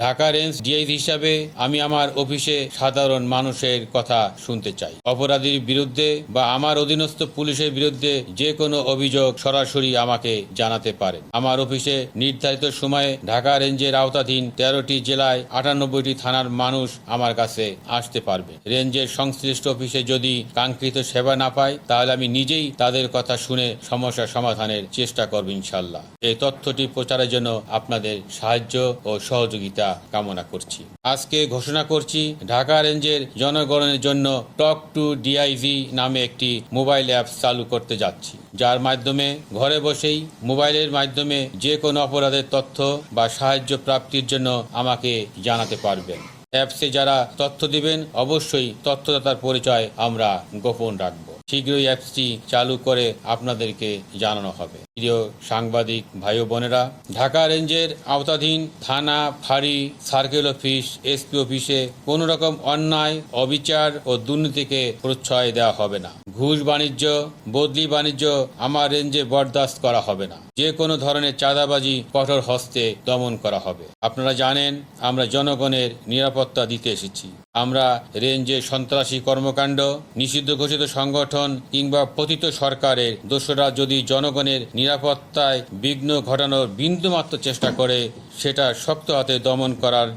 Dhaka range DIG হিসাবে আমি আমার অফিসে সাধারণ মানুষের কথা শুনতে চাই। অপরাধীর বিরুদ্ধে বা আমার অধীনস্থ পুলিশের বিরুদ্ধে যে কোনো অভিযোগ সরাসরি আমাকে জানাতে পারে আমার অফিসে নির্ধারিত সময়ে ঢাকা রেঞ্জের আওতাধীন তেরোটি জেলায় আটানব্বইটি থানার মানুষ আমার কাছে আসতে পারবে। রেঞ্জের সংশ্লিষ্ট অফিসে যদি কাঙ্ক্ষিত সেবা না পায় তাহলে আমি নিজেই তাদের কথা শুনে সমস্যা সমাধানের চেষ্টা করব ইনশাল্লাহ। এই তথ্যটি প্রচারের জন্য আপনাদের সাহায্য ও সহযোগিতা কামনা করছি। আজকে ঘোষণা করছি, ঢাকা রেঞ্জের জনগণের জন্য টক টু ডিআইজি নামে একটি মোবাইল অ্যাপ চালু করতে যাচ্ছি, যার মাধ্যমে ঘরে বসেই মোবাইলের মাধ্যমে যে কোনো অপরাধের তথ্য বা সাহায্য প্রাপ্তির জন্য আমাকে জানাতে পারবেন। অ্যাপসে যারা তথ্য দিবেন, অবশ্যই তথ্যদাতার পরিচয় আমরা গোপন রাখব। শীঘ্রই অ্যাপসটি চালু করে আপনাদেরকে জানানো হবে। প্রিয় সাংবাদিক ভাই বোনেরা, ঢাকা রেঞ্জের আওতাধীন থানা, ফাঁড়ি, সার্কেল অফিস, এসপি অফিসে কোনো রকম অন্যায়, অবিচার ও দুর্নীতিকে প্রশ্রয় দেওয়া হবে না। ঘুষ বাণিজ্য, বদলি বাণিজ্য আমার রেঞ্জে বরদাস্ত করা হবে না। যে কোনো ধরনের চাঁদাবাজি, কঠোর হস্তে দমন করা হবে। আপনারা জানেন, আমরা জনগণের নিরাপত্তা দিতে এসেছি। আমরা রেঞ্জে সন্ত্রাসী কর্মকাণ্ড, নিষিদ্ধ ঘোষিত সংগঠন কিংবা পতিত সরকারের দোষরা যদি জনগণের নিরাপত্তায় বিঘ্ন ঘটানোর বিন্দুমাত্র চেষ্টা করে, সেটা শক্ত হাতে দমন করার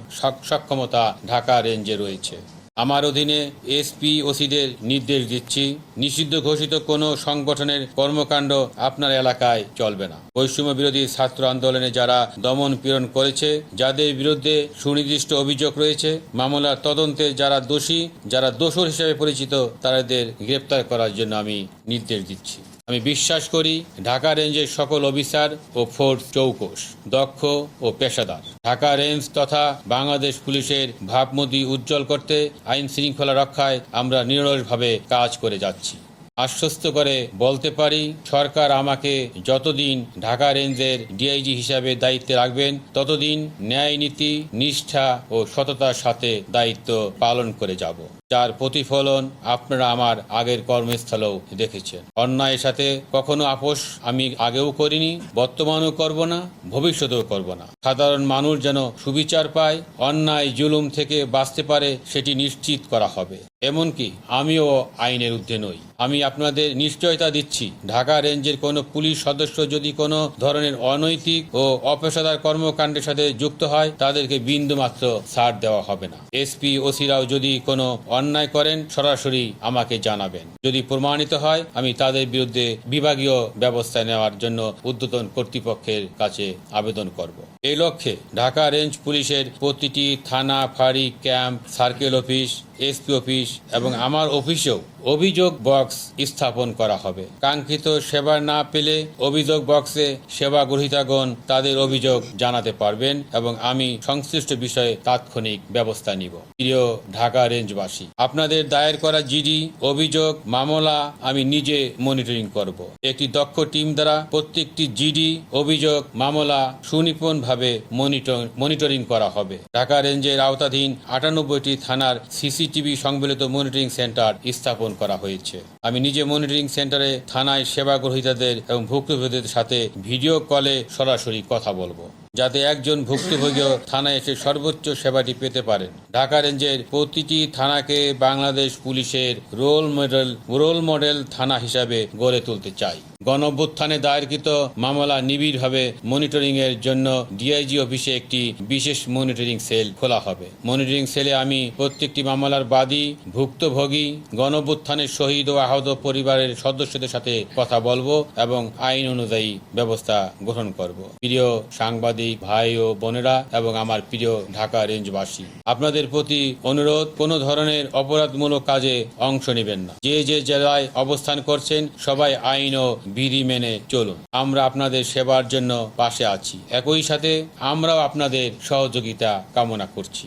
সক্ষমতা ঢাকা রেঞ্জে রয়েছে। আমার অধীনে এসপি ওসিদের নির্দেশ দিচ্ছি। নিষিদ্ধ ঘোষিত কোনো সংগঠনের কর্মকাণ্ড আপনার এলাকায় চলবে না। বৈষম্য বিরোধী ছাত্র আন্দোলনে যারা দমন পীড়ন করেছে, যাদের বিরুদ্ধে সুনির্দিষ্ট অভিযোগ রয়েছে, মামলার তদন্তে যারা দোষী, যারা দোষর হিসেবে পরিচিত, তাদের গ্রেপ্তার করার জন্য আমি নির্দেশ দিচ্ছি। আমি বিশ্বাস করি ঢাকা রেঞ্জের সকল অফিসার ও ফোর্স চৌকস দক্ষ ও পেশাদার। ঢাকা রেঞ্জ তথা বাংলাদেশ পুলিশের ভাবমূর্তি উজ্জ্বল করতে আইন শৃঙ্খলা রক্ষায় আমরা নিরলসভাবে কাজ করে যাচ্ছি। আশ্বস্ত করে বলতে পারি, সরকার আমাকে যতদিন ঢাকা রেঞ্জের ডিআইজি হিসাবে দায়িত্বে রাখবেন, ততদিন ন্যায় নীতি, নিষ্ঠা ও সততার সাথে দায়িত্ব পালন করে যাব। যার প্রতিফলন আপনারা আমার আগের কর্মস্থলেও দেখেছেন। অন্যায়ের সাথে কখনো আপোষ আমি আগেও করিনি, বর্তমানেও করব না, ভবিষ্যতেও করব না। সাধারণ মানুষ যেন সুবিচার পায়, অন্যায় জুলুম থেকে বাঁচতে পারে, সেটি নিশ্চিত করা হবে। এমনকি আমিও আইনের ঊর্ধ্বে নই। আমি আপনাদের নিশ্চয়তা দিচ্ছি, ঢাকা রেঞ্জের কোনো পুলিশ সদস্য যদি কোনো ধরনের অনৈতিক ও অপেশাদার কর্মকাণ্ডের সাথে যুক্ত হয়, তাদেরকে বিন্দুমাত্র ছাড় দেওয়া হবে না। এসপি ওসিরাও যদি কোনো অন্যায় করেন, সরাসরি আমাকে জানাবেন। যদি প্রমাণিত হয়, আমি তাদের বিরুদ্ধে বিভাগীয় ব্যবস্থা নেওয়ার জন্য উদ্যতন কর্তৃপক্ষের কাছে আবেদন করব। এই লক্ষ্যে ঢাকা রেঞ্জ পুলিশের প্রতিটি থানা, ফাঁড়ি, camp, circle office SP office এবং আমার অফিসেও অভিযোগ বক্স স্থাপন করা হবে। কাঙ্ক্ষিত সেবা না পেলে অভিযোগ বক্সে সেবা গ্রহীতাগণ তাদের অভিযোগ জানাতে পারবেন এবং আমি সংশ্লিষ্ট বিষয়ে তাৎক্ষণিক ব্যবস্থা নিব। প্রিয় ঢাকা রেঞ্জবাসী, আপনাদের দায়ের করা জিডি অভিযোগ মামলা আমি নিজে মনিটরিং করব। একটি দক্ষ টিম দ্বারা প্রত্যেকটি জিডি অভিযোগ মামলা সুনিপুণভাবে মনিটর, মনিটরিং করা হবে। ঢাকা রেঞ্জের আওতাধীন আটানব্বইটি থানার সিসিটিভি সংবলিত মনিটরিং সেন্টার স্থাপন করা হয়েছে আমি নিজে মনিটরিং সেন্টারে থানায় সেবা গ্রহীতাদের এবং ভুক্তভোগীদের সাথে ভিডিও কলে সরাসরি কথা বলব। যাতে একজন ভুক্তভোগীও থানায় এসে সর্বোচ্চ সেবাটি পেতে পারেন। ঢাকা রেঞ্জের প্রতিটি থানাকে বাংলাদেশ পুলিশের রোল মডেল রোল মডেল থানা হিসাবে গড়ে তুলতে চাই। গণঅভ্যুত্থানে দায়েরকৃত মামলা নিবিড়ভাবে মনিটরিং এর জন্য ডিআইজি অফিসে একটি বিশেষ মনিটরিং সেল খোলা হবে। মনিটরিং সেলে আমি প্রত্যেকটি মামলার বাদী, ভুক্তভোগী, গণঅভ্যুত্থানের শহীদ ও আহত পরিবারের সদস্যদের সাথে কথা বলব এবং আইন অনুযায়ী ব্যবস্থা গ্রহণ করব। প্রিয় সাংবাদিক, ভাই ও বোনেরা এবং আমার প্রিয় ঢাকা রেঞ্জবাসী, আপনাদের প্রতি অনুরোধ, কোনো ধরনের অপরাধমূলক কাজে অংশ নেবেন না। যে যে জেলায় অবস্থান করছেন, সবাই আইন ও বিধি মেনে চলুন। আমরা আপনাদের সেবার জন্য পাশে আছি। একই সাথে আমরাও আপনাদের সহযোগিতা কামনা করছি।